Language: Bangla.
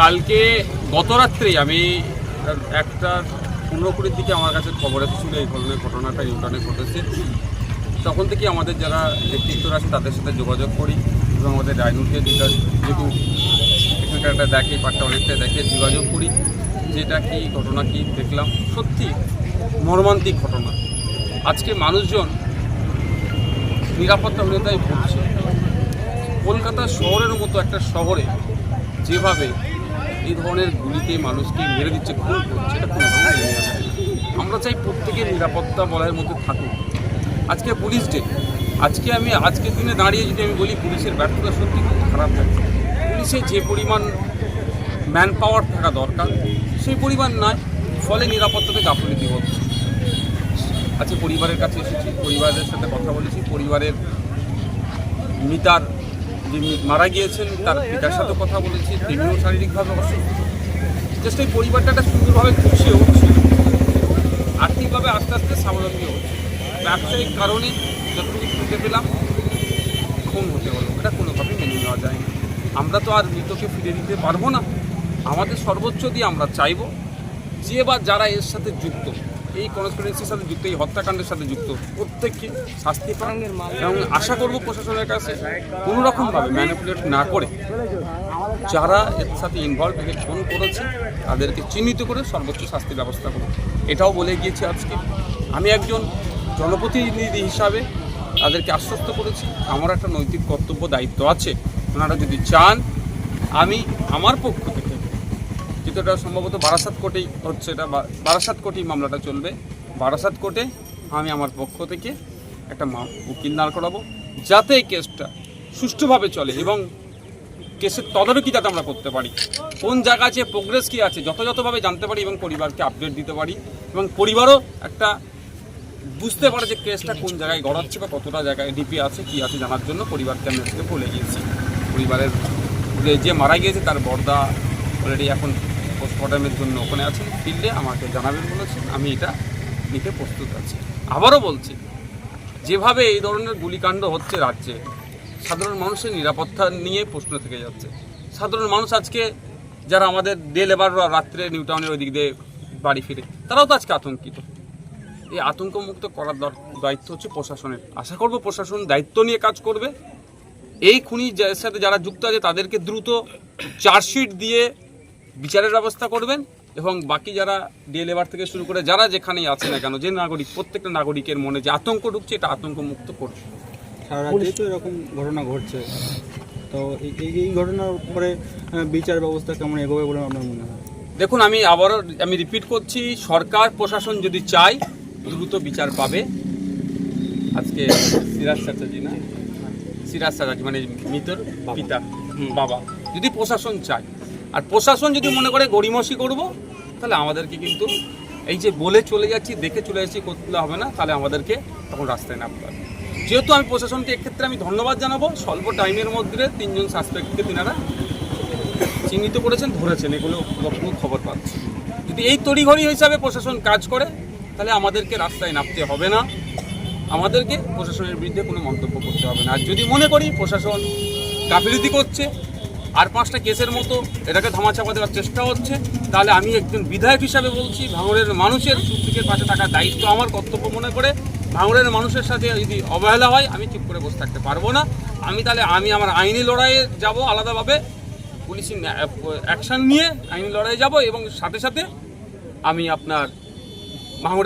কালকে গত রাত্রেই আমি একটা পনেরো কুড়ির দিকে আমার কাছে খবর এসেছিল এই ধরনের ঘটনাটা ইউটার্নে ঘটেছে। তখন থেকে আমাদের যারা নেতৃত্বরা আছে তাদের সাথে যোগাযোগ করি এবং আমাদের রাজনীতি যেটা যেহেতু একটা দেখে, পাটটা অনেকটা দেখে যোগাযোগ করি যেটা কি ঘটনা, কি দেখলাম। সত্যি মর্মান্তিক ঘটনা। আজকে মানুষজন নিরাপত্তাহীনতায় ভুগছে। কলকাতা শহরের মতো একটা শহরে যেভাবে এই ধরনের গুলিতে মানুষকে মেরে দিচ্ছে, খুন করছে, এটা না। আমরা চাই প্রত্যেকের নিরাপত্তা বলয়ের মধ্যে থাকুক। আজকে পুলিশ ডে। আজকে আমি, আজকের দিনে দাঁড়িয়ে যদি আমি বলি পুলিশের ব্যর্থতা সত্যি খুব খারাপ লাগছে পুলিশের যে পরিমাণ ম্যান পাওয়ার থাকা দরকার, সেই পরিমাণ নয়, ফলে নিরাপত্তাতে গাফিলতি হচ্ছে। আজকে পরিবারের কাছে এসেছি, পরিবারের সাথে কথা বলেছি, পরিবারের মিতার যিনি মারা গিয়েছেন, তার পিতার সাথে কথা বলেছি, তিনিও শারীরিকভাবে অসুস্থ। জাস্ট এই পরিবারটা একটা সুন্দরভাবে খুশিয়ে উঠছে আর্থিকভাবে আস্তে আস্তে স্বাবলম্বী হচ্ছে। ব্যবসায়িক কারণে যতটুকু শুনতে পেলাম, খুন হতে হলো। এটা কোনোভাবেই মেনে নেওয়া যায় না। আমরা তো আর মৃতকে ফিরে দিতে পারব না। আমাদের সর্বোচ্চ দিয়ে আমরা চাইব, যে বা যারা এর সাথে যুক্ত এই কনস্পিরেন্সির সাথে যুক্ত, এই হত্যাকাণ্ডের সাথে যুক্ত প্রত্যেককে শাস্তি পান এবং আশা করব প্রশাসনের কাছে কোনো রকমভাবে ম্যানিপুলেট না করে যারা এর সাথে ইনভলভ একে ফোন করেছে, তাদেরকে চিহ্নিত করে সর্বোচ্চ শাস্তির ব্যবস্থা করুন। এটাও বলে গিয়েছি আজকে। আমি একজন জনপ্রতিনিধি হিসাবে তাদেরকে আশ্বস্ত করেছি। আমার একটা নৈতিক কর্তব্য, দায়িত্ব আছে। ওনারা যদি চান, আমি আমার পক্ষ থেকে যেহেতু সম্ভবত বারাসাত কোর্টেই হচ্ছে এটা বারাসাত কোর্টেই মামলাটা চলবে। বারাসাত কোর্টে আমি আমার পক্ষ থেকে একটা উকিল দাঁড় করাবো, যাতে এই কেসটা সুষ্ঠুভাবে চলে এবং কেসের তদারকি যাতে আমরা করতে পারি। কোন জায়গা আছে প্রোগ্রেস কী আছে, যথাযথভাবে জানতে পারি এবং পরিবারকে আপডেট দিতে পারি এবং পরিবারও একটা বুঝতে পারে যে কেসটা কোন জায়গায় গড়াচ্ছে বা কতটা জায়গায় ডিপি আছে, কি আছে জানার জন্য পরিবারকে আমি বলে গিয়েছি। পরিবারের যে মারা গিয়েছে, তার বর্দা অলরেডি এখন পোস্টমর্টমের জন্য ওখানে আছেন ফিল্ডে আমাকে জানাবেন বলেছেন আমি এটা নিতে প্রস্তুত আছি। আবারও বলছি, যেভাবে এই ধরনের গুলিকাণ্ড হচ্ছে রাজ্যে, সাধারণ মানুষের নিরাপত্তা নিয়ে প্রশ্ন থেকে যাচ্ছে। সাধারণ মানুষ আজকে যারা আমাদের ডে লেবার রাত্রে নিউ টাউনের ওই দিক দিয়ে বাড়ি ফিরে, তারাও তো আজকে আতঙ্কিত। এই আতঙ্কমুক্ত করার দায়িত্ব হচ্ছে প্রশাসনের। আশা করব প্রশাসন দায়িত্ব নিয়ে কাজ করবে। এই খুনি সাথে যারা যুক্ত আছে তাদেরকে দ্রুত চার্জশিট দিয়ে বিচারের ব্যবস্থা করবেন এবং বাকি যারা ডে লেবার থেকে শুরু করে যারা যেখানেই আছে না কেন যে নাগরিক প্রত্যেকটা নাগরিকের মনে যে আতঙ্ক ঢুকছে এটা আতঙ্কমুক্ত করবে সারা রাজ্যেই তো এরকম ঘটনা ঘটছে। তো এই ঘটনার উপরে বিচার ব্যবস্থা কেমন এগোবে বলে আপনার মনে হয়? দেখুন আমি আবারও আমি রিপিট করছি সরকার প্রশাসন যদি চায় দ্রুত বিচার পাবে। আজকে সিরাজ চ্যাটার্জি না? সিরাজ চ্যাটার্জি মানে মৃতর পিতা বাবা। যদি প্রশাসন চায়। আর প্রশাসন যদি মনে করে গড়িমসি করব, তাহলে আমাদেরকে কিন্তু এই যে বলে চলে যাচ্ছি, দেখে চলে যাচ্ছি, করতে হবে না, তাহলে আমাদেরকে তখন রাস্তায় নামতে হবে। যেহেতু আমি প্রশাসনকে এক্ষেত্রে আমি ধন্যবাদ জানাব, স্বল্প টাইমের মধ্যে তিনজন সাসপেক্টকে তিনারা চিহ্নিত করেছেন, ধরেছেন, এগুলো কখনো খবর পাচ্ছি যদি এই তড়িঘড়ি হিসাবে প্রশাসন কাজ করে, তাহলে আমাদেরকে রাস্তায় নামতে হবে না। আমাদেরকে প্রশাসনের বিরুদ্ধে কোনো মন্তব্য করতে হবে না। আর যদি মনে করি প্রশাসন গাফিলতি করছে আর পাঁচটা কেসের মতো এটাকে ধামাচাপা দেওয়ার চেষ্টা হচ্ছে। তাহলে আমি একজন বিধায়ক হিসাবে বলছি, ভাঙড়ের মানুষের সুস্থিকের পাশে থাকার দায়িত্ব আমার কর্তব্য মনে করে। ভাঙড়ের মানুষের সাথে যদি অবহেলা হয়, আমি চুপ করে বসে থাকতে পারব না। আমি তাহলে, আমি আমার আইনি লড়াইয়ে যাব আলাদাভাবে। পুলিশি অ্যাকশন নিয়ে আইনি লড়াইয়ে যাব এবং সাথে সাথে আমি আপনার ভাঙড়ের